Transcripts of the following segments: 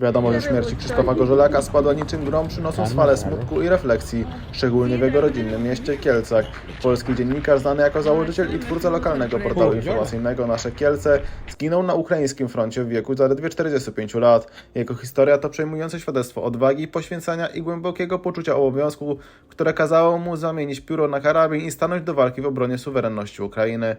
Wiadomość o śmierci Krzysztofa Gorzelaka spadła niczym grom, przynosząc falę smutku i refleksji, szczególnie w jego rodzinnym mieście Kielcach. Polski dziennikarz znany jako założyciel i twórca lokalnego portalu informacyjnego Nasze Kielce zginął na ukraińskim froncie w wieku zaledwie 45 lat. Jego historia to przejmujące świadectwo odwagi, poświęcenia i głębokiego poczucia obowiązku, które kazało mu zamienić pióro na karabin i stanąć do walki w obronie suwerenności Ukrainy.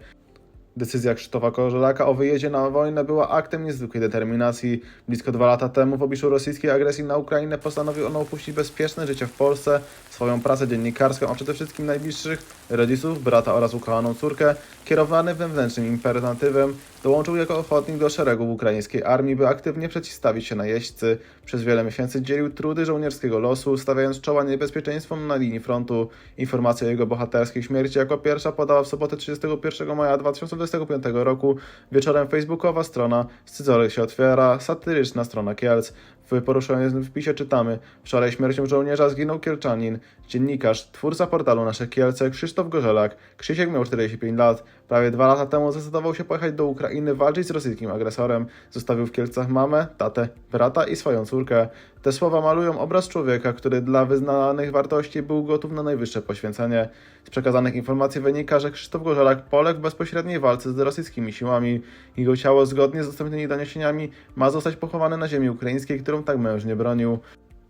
Decyzja Krzysztofa Korzelaka o wyjeździe na wojnę była aktem niezwykłej determinacji. Blisko dwa lata temu w obliczu rosyjskiej agresji na Ukrainę postanowił on opuścić bezpieczne życie w Polsce, swoją pracę dziennikarską, a przede wszystkim najbliższych rodziców, brata oraz ukochaną córkę. Kierowany wewnętrznym imperatywem, dołączył jako ochotnik do szeregów ukraińskiej armii, by aktywnie przeciwstawić się najeźdźcy. Przez wiele miesięcy dzielił trudy żołnierskiego losu, stawiając czoła niebezpieczeństwom na linii frontu. Informacja o jego bohaterskiej śmierci jako pierwsza podała w sobotę 31 maja 2025 roku. Wieczorem facebookowa strona Scyzoryk się otwiera, satyryczna strona Kielc. W poruszającym wpisie czytamy Wczoraj śmiercią żołnierza zginął Kielczanin, dziennikarz, twórca portalu Nasze Kielce, Krzysztof Gorzelak. Krzysiek miał 45 lat. Prawie dwa lata temu zdecydował się pojechać do Ukrainy walczyć z rosyjskim agresorem. Zostawił w Kielcach mamę, tatę, brata i swoją córkę. Te słowa malują obraz człowieka, który dla wyznanych wartości był gotów na najwyższe poświęcenie. Z przekazanych informacji wynika, że Krzysztof Gorzelak poległ w bezpośredniej walce z rosyjskimi siłami. Jego ciało, zgodnie z dostępnymi doniesieniami, ma zostać pochowane na ziemi ukraińskiej, którą tak mężnie bronił.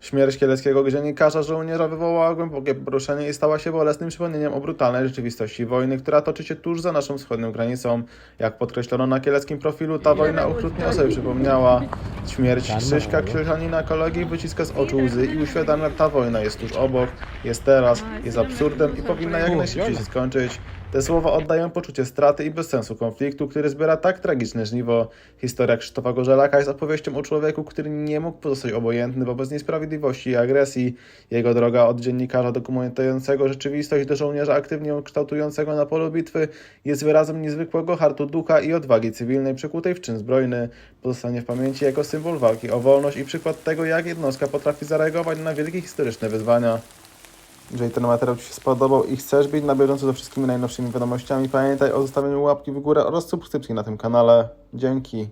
Śmierć kieleckiego dziennikarza żołnierza wywołała głębokie poruszenie i stała się bolesnym przypomnieniem o brutalnej rzeczywistości wojny, która toczy się tuż za naszą wschodnią granicą. Jak podkreślono na kieleckim profilu, ta wojna okrutnie o sobie przypomniała. Śmierć Krzyśka Kielczanina kolegi wyciska z oczu łzy i uświadamia, ta wojna jest tuż obok, jest teraz, jest absurdem i powinna jak najszybciej się skończyć. Te słowa oddają poczucie straty i bezsensu konfliktu, który zbiera tak tragiczne żniwo. Historia Krzysztofa Gorzelaka jest opowieścią o człowieku, który nie mógł pozostać obojętny wobec niesprawiedliwości i agresji. Jego droga od dziennikarza dokumentującego rzeczywistość do żołnierza aktywnie ją kształtującego na polu bitwy jest wyrazem niezwykłego hartu ducha i odwagi cywilnej przekutej w czyn zbrojny. Pozostanie w pamięci jako symbol walki o wolność i przykład tego, jak jednostka potrafi zareagować na wielkie historyczne wyzwania. Jeżeli ten materiał Ci się spodobał i chcesz być na bieżąco ze wszystkimi najnowszymi wiadomościami, pamiętaj o zostawieniu łapki w górę oraz subskrypcji na tym kanale. Dzięki.